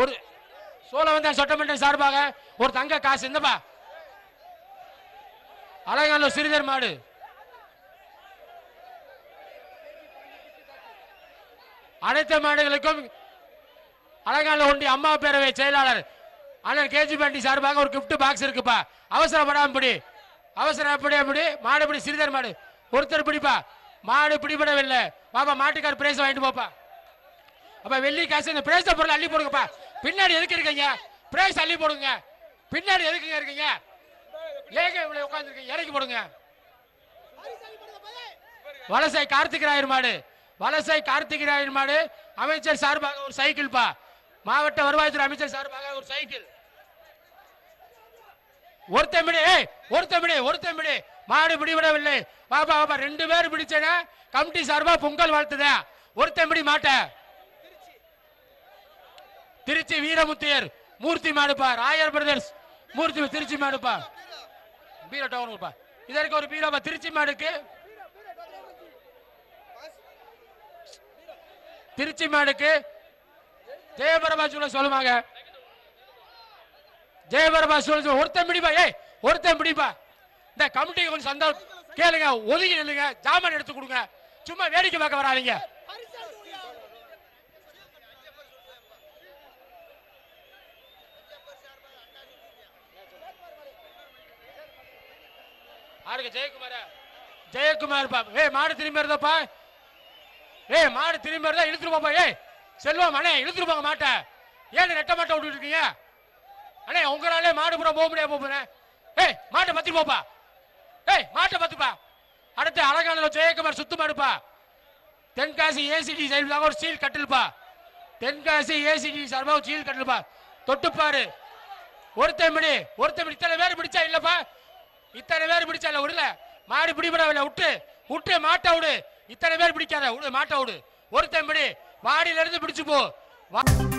ஒரு சோழவந்தான் சட்டமன்ற சார்பாக ஒரு தங்க காசு இந்தப்பா. அழகான சிறிதர் மாடு. அனைத்து மாடுகளுக்கும் அழகான ஒண்டி அம்மா பேரவை செயலாளர் அண்ணன் கேஜி பாண்டி சார்பாக ஒரு கிஃப்ட் பாக்ஸ் இருக்குப்பா. அவசரப்படாம அவசரம் அப்படி அப்படி மாடு இப்படி சிறிதர் மாடு. ஒருத்தர் பிடிப்பா. மாடு பிடிபடவில்லை. பாப்பா மாட்டுக்கார் பிரைஸ் வாங்கிட்டு போப்பா. அப்ப வெள்ளி காசு இந்த பிரேச பொருள் அள்ளி போடுங்கப்பா. பின்னாடி எதுக்கு இருக்கீங்க? பிரேஸ் அள்ளி போடுங்க. பின்னாடி எதுக்குங்க இருக்கீங்க? ஏங்க இவ்வளவு உட்காந்துருக்கீங்க இறக்கி போடுங்க. வலசை கார்த்திகராயர் மாடு. வலசை கார்த்திகராயர் மாடு. அமைச்சர் சார்பாக ஒரு சைக்கிள் பா மாவட்ட வருவாய்த்துறை அமைச்சர் சார்பாக ஒரு சைக்கிள். ஒருத்தமிடி ஏய் ஒருத்தமிடி ஒருத்தமிடி மாடு பிடிபடவில்லை. பாப்பா பாப்பா ரெண்டு பேர் பிடிச்சேனா? கமிட்டி சார்பா பொங்கல் வாழ்த்துதா. ஒருத்தமிடி மாட்ட. திருச்சி வீரமுத்தியர் மூர்த்தி மாடுப்பா ராயர் பிரதர்ஸ் மூர்த்தி திருச்சி மாடுப்பா. பீரோ டவுனுப்பா இதற்கு ஒரு பீரோப்பா திருச்சி மாடுக்கு? திருச்சி மாடுக்கு? ஜெயபரபா சொல்ல சொல்லுவாங்க ஜெயபரபா சொல்ல ஒருத்தன் பிடிப்பா ஏய் ஒருத்தன் பிடிப்பா. இந்த கமிட்டிக்கு கொஞ்சம் சந்தோஷம். கேளுங்க ஒதுங்கி நில்லுங்க ஜாமான் எடுத்து கொடுங்க. சும்மா வேடிக்கை பார்க்க வராதிங்க. யாருக்கு? ஜெயக்குமாரா? ஜெயக்குமார் பா ஏய் மாடு திரும்பி வருதாப்பா? ஏய் மாடு திரும்பி இருந்தா இழுத்துட்டு போப்பா ஏய். செல்வம் அண்ணே இழுத்துட்டு போங்க மாட்டை. ஏன் ரெட்ட மாட்டை விட்டுட்டு இருக்கீங்க? அண்ணே உங்களாலே மாடு புறம் போக முடியாது போறேன் ஏய் மாட்டை பத்தி போப்பா. ஏய் மாட்டை பத்துப்பா. அடுத்து அழகான ஜெயக்குமார் சுத்து மாடுப்பா. தென்காசி ஏசிடி சைடுலாக ஒரு சீல் கட்டில்பா தென்காசி ஏசிடி சார்பாக ஒரு சீல் கட்டில்பா தொட்டுப்பாரு. ஒருத்தன் பிடி ஒருத்தன் மணி இத்தனை பேர் பிடிச்சா இல்லப்பா. இத்தனை பேர் பிடிச்சா இல்லை விடல மாடு பிடிபடவில்லை விட்டு விட்டு மாட்டை விடு. இத்தனை பேர் பிடிக்காத விடு மாட்டை விடு. ஒருத்தன் பிடி வாடியிலிருந்து பிடிச்சு போ. வா-